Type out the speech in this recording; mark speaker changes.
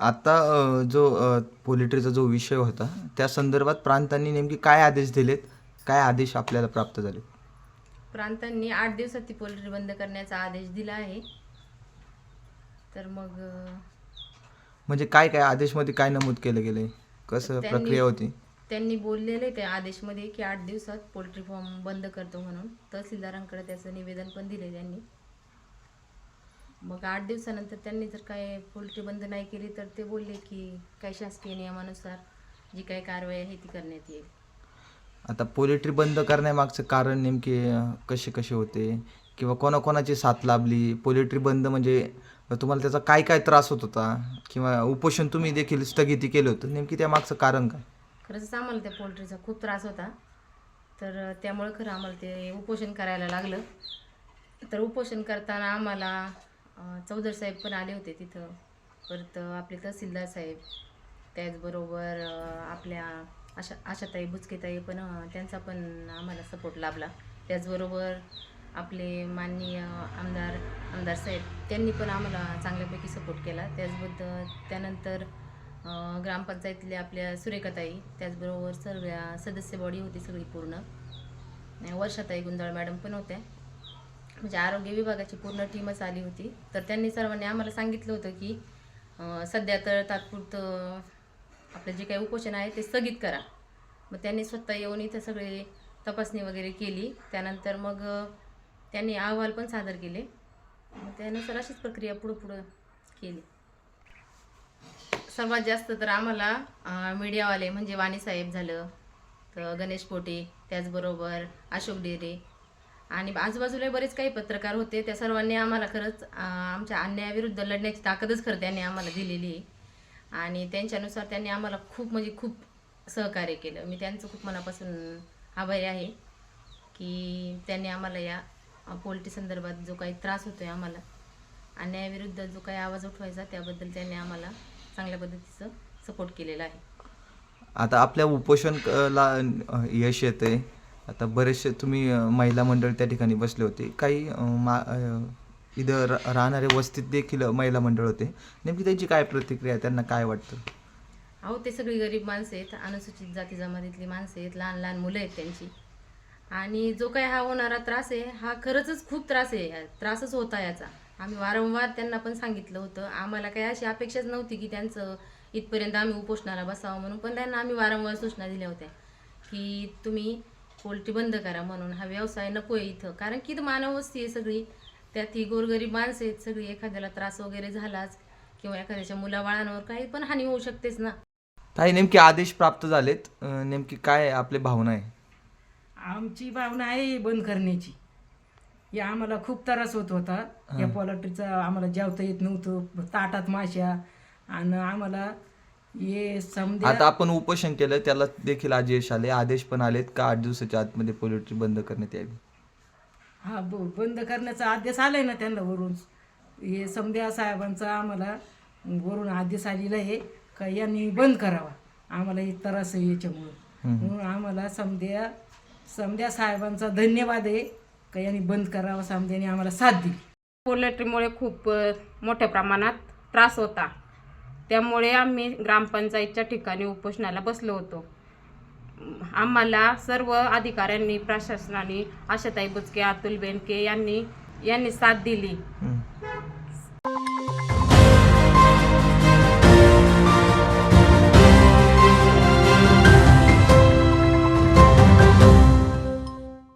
Speaker 1: आता जो पोल्ट्रीचा जो विषय होता त्या संदर्भात प्रांतांनी नेमकी काय आदेश दिलेत? काय आदेश आपल्याला प्राप्त झाले
Speaker 2: प्रांतांनी आठ दिवसात ती पोल्ट्री बंद करण्याचा आदेश दिला आहे. तर मग
Speaker 1: म्हणजे काय काय आदेशमध्ये काय नमूद केलं गेलंय? कसं
Speaker 2: त्यांनी-
Speaker 1: प्रक्रिया होती?
Speaker 2: त्यांनी बोललेले त्या आदेशमध्ये की आठ दिवसात पोल्ट्री फार्म बंद करतो म्हणून. तहसीलदारांकडे त्याचं निवेदन पण दिले त्यांनी. मग आठ दिवसानंतर त्यांनी जर काय पोल्ट्री बंद नाही केली तर ते बोलले की काही शासकीय नियमानुसार जी काही कारवाई आहे ती करण्यात येईल.
Speaker 1: आता पोल्ट्री बंद करण्यामागचं कारण नेमके कसे कसे होते? किंवा कोणाकोणाची साथ लाभली? पोल्ट्री बंद म्हणजे तुम्हाला त्याचा काय काय त्रास होत होता? किंवा उपोषण तुम्ही देखील स्थगिती केलं होतं? नेमकी त्या मागचं कारण काय?
Speaker 2: खरंच आम्हाला त्या पोल्ट्रीचा खूप त्रास होता. तर त्यामुळे खरं आम्हाला ते उपोषण करायला लागलं. तर उपोषण करताना आम्हाला चौधर साहेब पण आले होते तिथं. परत आपले तहसीलदार साहेब त्याचबरोबर आपल्या आशा आशाताई बुचकेताई पण त्यांचा पण आम्हाला सपोर्ट लाभला. त्याचबरोबर आपले माननीय आमदार आमदार साहेब त्यांनी पण आम्हाला चांगल्यापैकी सपोर्ट केला. त्याचबद्दल त्यानंतर ग्रामपंचायतीतल्या आपल्या सुरेखाताई त्याचबरोबर सर्व सदस्य बॉडी होती सगळी पूर्ण. वर्षाताई गुंजाळ मॅडम पण होत्या. म्हणजे आरोग्य विभागाची पूर्ण टीमच आली होती. तर त्यांनी सर्वांनी आम्हाला सांगितलं होतं की सध्या तर तात्पुरतं आपलं जे काही उपोषण आहे ते स्थगित करा. मग त्यांनी स्वतः येऊन इथं सगळे तपासणी वगैरे केली. त्यानंतर मग त्यांनी अहवाल पण सादर केले. मग त्यानुसार अशीच प्रक्रिया पुढं पुढं केली. सर्वात जास्त तर आम्हाला मीडियावाले म्हणजे वाणीसाहेब झालं तर गणेश पोटे त्याचबरोबर अशोक डेरे आणि आजूबाजूला बरेच काही पत्रकार होते. त्या सर्वांनी आम्हाला खरंच आमच्या अन्यायाविरुद्ध लढण्याची ताकदच खरं त्यांनी आम्हाला दिलेली आहे. आणि त्यांच्यानुसार त्यांनी आम्हाला खूप म्हणजे खूप सहकार्य केलं. मी त्यांचं खूप मनापासून आभारी आहे की त्यांनी आम्हाला या पोल्ट्री संदर्भात जो काही त्रास होतो आहे आम्हाला अन्यायाविरुद्ध जो काही आवाज उठवायचा त्याबद्दल त्यांनी आम्हाला चांगल्या पद्धतीचं सपोर्ट केलेला आहे.
Speaker 1: आता आपल्या उपोषण यश येते आता बरेचसे तुम्ही महिला मंडळ त्या ठिकाणी बसले होते. काही मा इथं रा- राहणारे वस्तीत देखील महिला मंडळ होते. नेमकी त्यांची काय प्रतिक्रिया त्यांना काय वाटतं?
Speaker 2: अहो ते सगळी गरीब माणसं आहेत. अनुसूचित जाती जमातीतली माणसं आहेत. लहान लहान मुलं आहेत त्यांची. आणि जो काय हा होणारा त्रास आहे हा खरंच खूप त्रास आहे. त्रासच होता याचा. आम्ही वारंवार त्यांना पण सांगितलं होतं. आम्हाला काही अशी अपेक्षाच नव्हती की त्यांचं इथपर्यंत आम्ही उपोषणाला बसावं म्हणून. पण त्यांना आम्ही वारंवार सूचना दिल्या होत्या की तुम्ही पोल्ट्री बंद करा म्हणून हा व्यवसाय नको आहे इथं. कारण की इथं मानव वस्ती आहे सगळी. त्यात ही गोरगरीब माणसं आहेत सगळी. एखाद्याला त्रास वगैरे झालाच किंवा एखाद्याच्या मुलाबाळांवर काही पण हानी होऊ शकतेच ना.
Speaker 1: काही नेमके आदेश प्राप्त झालेत. अ, नेमकी काय आपली भावना आहे?
Speaker 3: आमची भावना आहे बंद करण्याची. या आम्हाला खूप त्रास होत होता. या पोल्ट्रीचा आम्हाला जेवता येत नव्हतं. ताटात माश्या. आणि आम्हाला हे
Speaker 1: आता आपण उपोषण केलं त्याला देखील आज यश आले. आदेश पण आलेत का? आठ दिवसाच्या आतमध्ये पोल्ट्री बंद करण्यात यावी.
Speaker 3: हा ब बंद करण्याचा आदेश आलाय ना त्यांना वरून. हे समध्या साहेबांचा आम्हाला वरून आदेश आलेला आहे का? यांनी बंद करावा. आम्हाला हे त्रास आहे याच्यामुळं. म्हणून आम्हाला समध्या समध्या साहेबांचा धन्यवाद आहे का? यांनी बंद करावा. समध्याने आम्हाला साथ दिली.
Speaker 4: पोल्ट्रीमुळे खूप अ, मोठ्या प्रमाणात त्रास होता. त्यामुळे आम्ही ग्रामपंचायतच्या ठिकाणी उपोषणाला बसलो होतो. आम्हाला सर्व अधिकाऱ्यांनी प्रशासनाने आशाताई बुचके अतुल बेनके यांनी यांनी साथ दिली.